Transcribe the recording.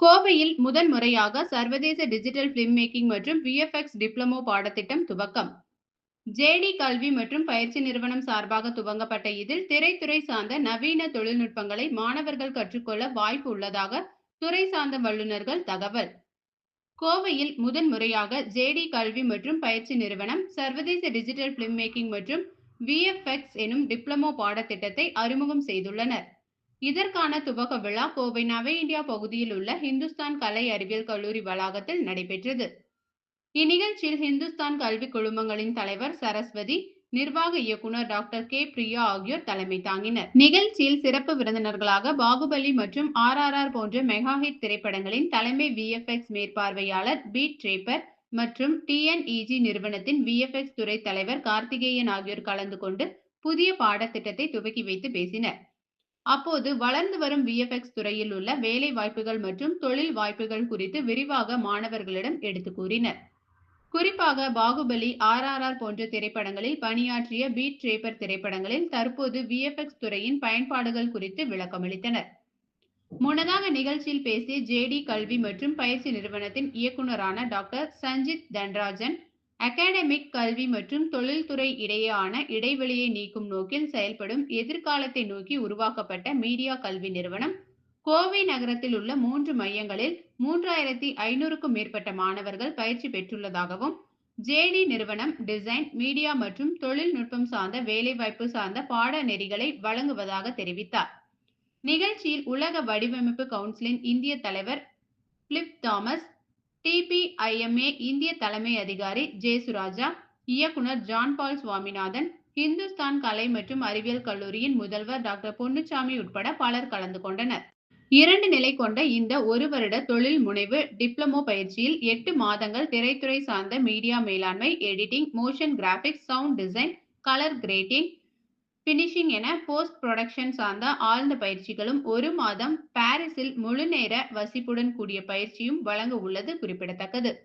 கோவையில் முதன் முறையாக சர்வதேச டிஜிட்டல் பிலிம் மேக்கிங் மற்றும் விஎஃப்எக்ஸ் டிப்ளமோ பாடத்திட்டம் துவக்கம். ஜேடி கல்வி மற்றும் பயிற்சி நிறுவனம் சார்பாக துவங்கப்பட்ட இதில் திரைத்துறை சார்ந்த நவீன தொழில்நுட்பங்களை மாணவர்கள் கற்றுக்கொள்ள வாய்ப்பு உள்ளதாக துறை சார்ந்த வல்லுநர்கள் தகவல். கோவையில் முதன் முறையாக ஜேடி கல்வி மற்றும் பயிற்சி நிறுவனம் சர்வதேச டிஜிட்டல் பிலிம் மேக்கிங் மற்றும் விஎஃப்எக்ஸ் எனும் டிப்ளமோ பாடத்திட்டத்தை அறிமுகம் செய்துள்ளனர். இதற்கான துவக்க விழா கோவை நவ இந்தியா பகுதியில் உள்ள இந்துஸ்தான் கலை அறிவியல் கல்லூரி வளாகத்தில் நடைபெற்றது. இந்நிகழ்ச்சியில் இந்துஸ்தான் கல்வி குழுமங்களின் தலைவர் சரஸ்வதி நிர்வாக இயக்குனர் டாக்டர் கே. பிரியா ஆகியோர் தலைமை தாங்கினர். நிகழ்ச்சியில் சிறப்பு விருந்தினர்களாக பாகுபலி மற்றும் ஆர் ஆர் ஆர் போன்ற மெகாஹிட் திரைப்படங்களின் தலைமை விஎஃப்எக்ஸ் மேற்பார்வையாளர் பீட் ட்ரேப்பர் மற்றும் டிஎன்இஜி நிறுவனத்தின் விஎஃப்எக்ஸ் துறை தலைவர் கார்த்திகேயன் ஆகியோர் கலந்து கொண்டு புதிய பாடத்திட்டத்தை துவக்கி வைத்து பேசினர். அப்போது வளர்ந்து வரும் விஎஃப்எக்ஸ் துறையில் உள்ள வேலை வாய்ப்புகள் மற்றும் தொழில் வாய்ப்புகள் குறித்து விரிவாக மாணவர்களிடம் எடுத்து கூறினர். குறிப்பாக பாகுபலி ஆர் ஆர் ஆர் போன்ற திரைப்படங்களில் பணியாற்றிய பீட் ட்ரேப்பர் திரைப்படங்களில் தற்போது விஎஃப்எக்ஸ் துறையின் பயன்பாடுகள் குறித்து விளக்கமளித்தனர் முன்னதாக நிகழ்ச்சியில் பேசிய ஜேடி கல்வி மற்றும் பயிற்சி நிறுவனத்தின் இயக்குநரான டாக்டர் சஞ்சித் தன்ராஜன் அகாடமிக் கல்வி மற்றும் தொழில்துறை இடையேயான இடைவெளியை நீக்கும் நோக்கில் செயல்படும் எதிர்காலத்தை நோக்கி உருவாக்கப்பட்ட மீடியா கல்வி நிறுவனம். கோவை நகரத்தில் உள்ள மூன்று மையங்களில் மூன்றாயிரத்தி ஐநூறுக்கும் மேற்பட்ட மாணவர்கள் பயிற்சி பெற்றுள்ளதாகவும் ஜேடி நிறுவனம் டிசைன் மீடியா மற்றும் தொழில்நுட்பம் சார்ந்த வேலைவாய்ப்பு சார்ந்த பாட நெறிகளை வழங்குவதாக தெரிவித்தார். நிகழ்ச்சியில் உலக வடிவமைப்பு கவுன்சிலின் இந்திய தலைவர் பிலிப் தாமஸ் டிபிஐஎம்ஏ இந்திய தலைமை அதிகாரி ஜே சுராஜா இயக்குனர் ஜான் பால் சுவாமிநாதன் இந்துஸ்தான் கலை மற்றும் அறிவியல் கல்லூரியின் முதல்வர் டாக்டர் பொன்னுச்சாமி உட்பட பலர் கலந்து கொண்டனர். இரண்டு நிலை கொண்ட இந்த ஒரு வருட தொழில் முனைவு டிப்ளமோ பயிற்சியில் எட்டு மாதங்கள் திரைத்துறை சார்ந்த மீடியா மேலாண்மை editing motion graphics sound design colour grading finishing என போஸ்ட் ப்ரொடக்ஷன் சார்ந்த ஆழ்ந்த பயிற்சிகளும் ஒரு மாதம் பாரிஸில் முழுநேர வசிப்புடன் கூடிய பயிற்சியும் வழங்க உள்ளது குறிப்பிடத்தக்கது.